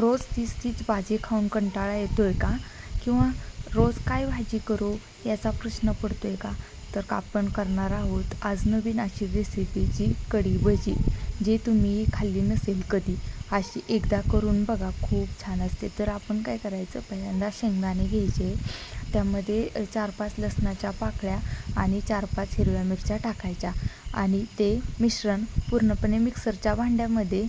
रोज तीच तीच भाजी खाऊन कंटाळा येतो आहे का? किंवा रोज काय भाजी करू याचा प्रश्न पडतो आहे का? तर आपण करणार आहोत आज नवीन अशी रेसिपी जी कढी भजी जे तुम्ही खाल्ली नसेल कधी. अशी एकदा करून बघा खूप छान असते. तर आपण काय करायचं? पहिल्यांदा शेंगदाणे घ्यायचे. त्यामध्ये चार पाच लसणाच्या पाकळ्या आणि चार पाच हिरव्या मिरच्या टाकायच्या. आणि ते मिश्रण पूर्णपणे मिक्सरच्या भांड्यामध्ये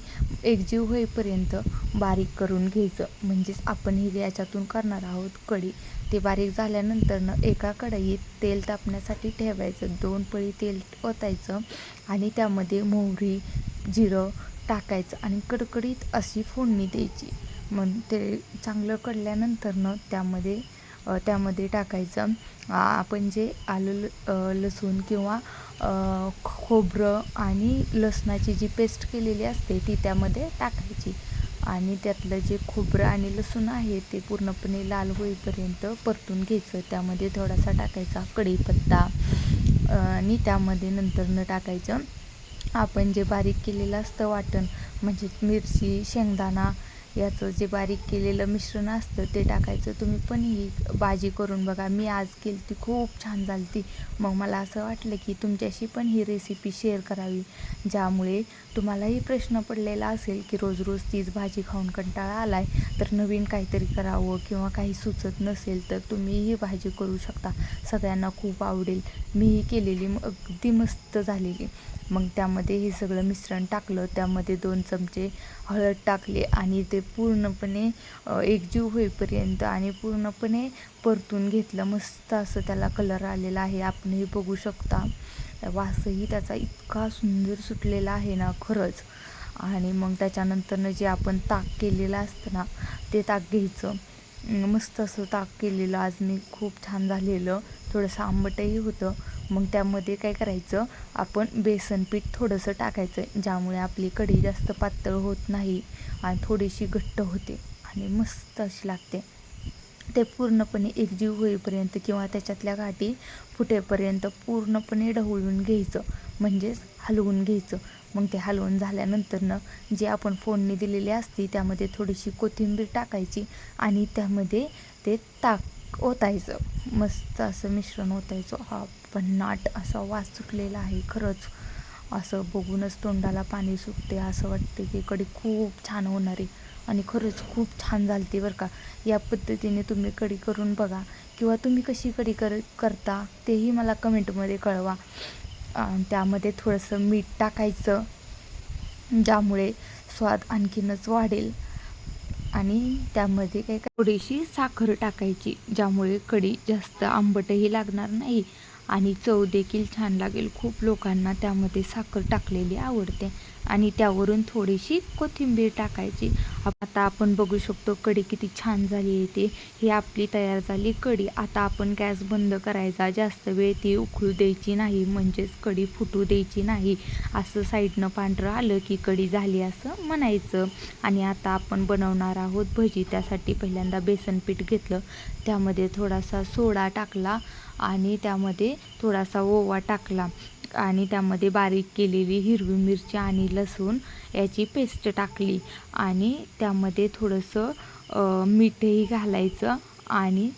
एकजीव होईपर्यंत बारीक करून घ्यायचं. म्हणजेच आपण हे याच्यातून करणार आहोत कढी ते बारीक झाल्यानंतरनं एका कढईत तेल तापण्यासाठी ठेवायचं. दोन पळी तेल ओतायचं आणि त्यामध्ये मोहरी जिरं टाकायचं आणि कडकडीत अशी फोडणी द्यायची. मग ते चांगलं कडल्यानंतरनं त्यामध्ये त्यामध्ये टाकायचं. आपण जे आलं ल- लसूण किंवा खोबरं आणि लसणाची जी पेस्ट केलेली असते ती त्यामध्ये टाकायची. आणि त्यातलं जे खोबरं आणि लसूण आहे ते पूर्णपणे लाल होईपर्यंत परतून घ्यायचं. त्यामध्ये थोडासा टाकायचा कढीपत्ता आणि त्यामध्ये नंतर न टाकायचं. आपण जे बारीक केलेलं असतं वाटण म्हणजे मिरची शेंगदाणा याचं जे बारीक केलेलं मिश्रण असतं ते टाकायचं. तुम्ही पण ही भाजी करून बघा. मी आज केली ती खूप छान झाली ती मग मला असं वाटलं की तुमच्याशी पण ही रेसिपी शेअर करावी. ज्यामुळे तुम्हालाही प्रश्न पडलेला असेल की रोज रोज तीच भाजी खाऊन कंटाळा आलाय तर नवीन काहीतरी करावं किंवा काही सुचत नसेल तर तुम्ही ही भाजी करू शकता. सगळ्यांना खूप आवडेल. मी ही केलेली अगदी मस्त झालेली. मग त्यामध्ये हे सगळं मिश्रण टाकलं. त्यामध्ये दोन चमचे हळद टाकले आणि ते पूर्णपणे एकजीव होईपर्यंत आणि पूर्णपणे परतून घेतलं. मस्त असं त्याला कलर आलेला आहे. आपणही बघू शकता. वासही त्याचा इतका सुंदर सुटलेला आहे ना खरंच. आणि मग त्याच्यानंतरनं जे आपण ताक केलेलं असतं ना ते ताक घ्यायचं. मस्त असं ताक केलेलं. आज मी खूप छान झालेलं. थोडंसं आंबटही होतं. मग त्यामध्ये काय करायचं? आपण बेसन पीठ थोडंसं टाकायचं. ज्यामुळे आपली कढी जास्त पातळ होत नाही आणि थोडीशी घट्ट होते आणि मस्त अशी लागते. ते पूर्णपणे एकजीव होईपर्यंत किंवा त्याच्यातल्या गाठी फुटेपर्यंत पूर्णपणे ढवळून घ्यायचं. म्हणजेच हलवून घ्यायचं. मग ते हलवून झाल्यानंतरनं जे आपण फोडणी दिलेली असते त्यामध्ये थोडीशी कोथिंबीर टाकायची आणि त्यामध्ये ते ताक ओतायचं. मस्त असं मिश्रण ओतायचं. हा भन्नाट असा वास सुटलेला आहे खरंच. असं बघूनच तोंडाला पाणी सुटते. असं वाटते की कढी खूप छान होणार आहे आणि खरंच खूप छान झालती बरं का. या पद्धतीने तुम्ही कढी करून बघा किंवा तुम्ही कशी कढी कर करता तेही मला कमेंटमध्ये कळवा. त्यामध्ये थोडंसं मीठ टाकायचं ज्यामुळे स्वाद आणखीनच वाढेल. आणि त्यामध्ये काय थोडीशी साखर टाकायची ज्यामुळे कढी जास्त आंबटही लागणार नाही. आणि चव देखील छान लागेल. खूप लोकांना त्यामध्ये साखर टाकलेली आवडते आणि त्यावरून थोडीशी कोथिंबीर टाकायची. आता आपण बघू शकतो कढी किती छान झाली आहे ती. ही आपली तयार झाली कढी. आता आपण गॅस बंद करायचा. जास्त वेळ ती उकळू द्यायची नाही. म्हणजेच कढी फुटू द्यायची नाही. असं साईडनं पांढरं आलं की कढी झाली असं म्हणायचं. आणि आता आपण बनवणार आहोत भजी. त्यासाठी पहिल्यांदा बेसन पीठ घेतलं. त्यामध्ये थोडासा सोडा टाकला. आणि त्यामध्ये थोडासा ओवा टाकला. आणि त्यामध्ये बारीक केलेली हिरवी मिरची आणि लसूण याची पेस्ट टाकली. आणि त्यामध्ये थोडंसं मीठही घालायचं आणि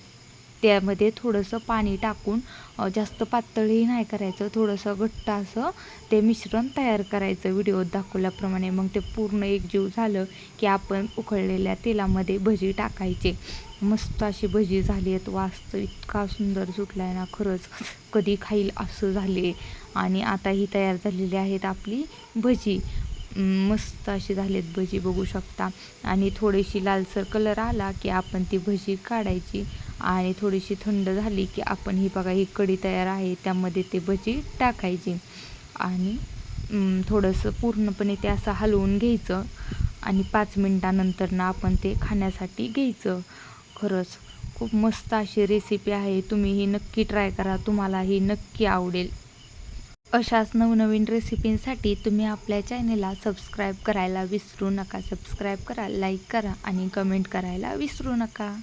त्यामध्ये थोडंसं पाणी टाकून जास्त पातळही नाही करायचं. थोडंसं घट्ट असं ते मिश्रण तयार करायचं व्हिडिओत दाखवल्याप्रमाणे. मग ते पूर्ण एकजीव झालं की आपण उकळलेल्या तेलामध्ये भजी टाकायचे. मस्त अशी भजी झाली आहेत वास्तव इतका सुंदर सुटला आहे ना खरंच. कधी खाईल असं झाले. आणि आता ही तयार झालेली आहेत आपली भजी. मस्त अशी झाली आहेत भजी बघू शकता. आणि थोडीशी लालसर कलर आला की आपण ती भजी काढायची. आणि थोडीशी थंड झाली की आपण ही बघा ही कढी तयार आहे. त्यामध्ये ते भजी टाकायची. आणि थोडंसं पूर्णपणे ते असं हलवून घ्यायचं. आणि पाच मिनटानंतर ना आपण ते खाण्यासाठी घ्यायचं. खरंच खूप मस्त अशी रेसिपी आहे. तुम्ही ही नक्की ट्राय करा. तुम्हाला ही नक्की आवडेल. अशाच नवनवीन रेसिपींसाठी तुम्ही आपल्या चॅनेलला सबस्क्राईब करायला विसरू नका. सबस्क्राईब करा लाईक करा आणि कमेंट करायला विसरू नका.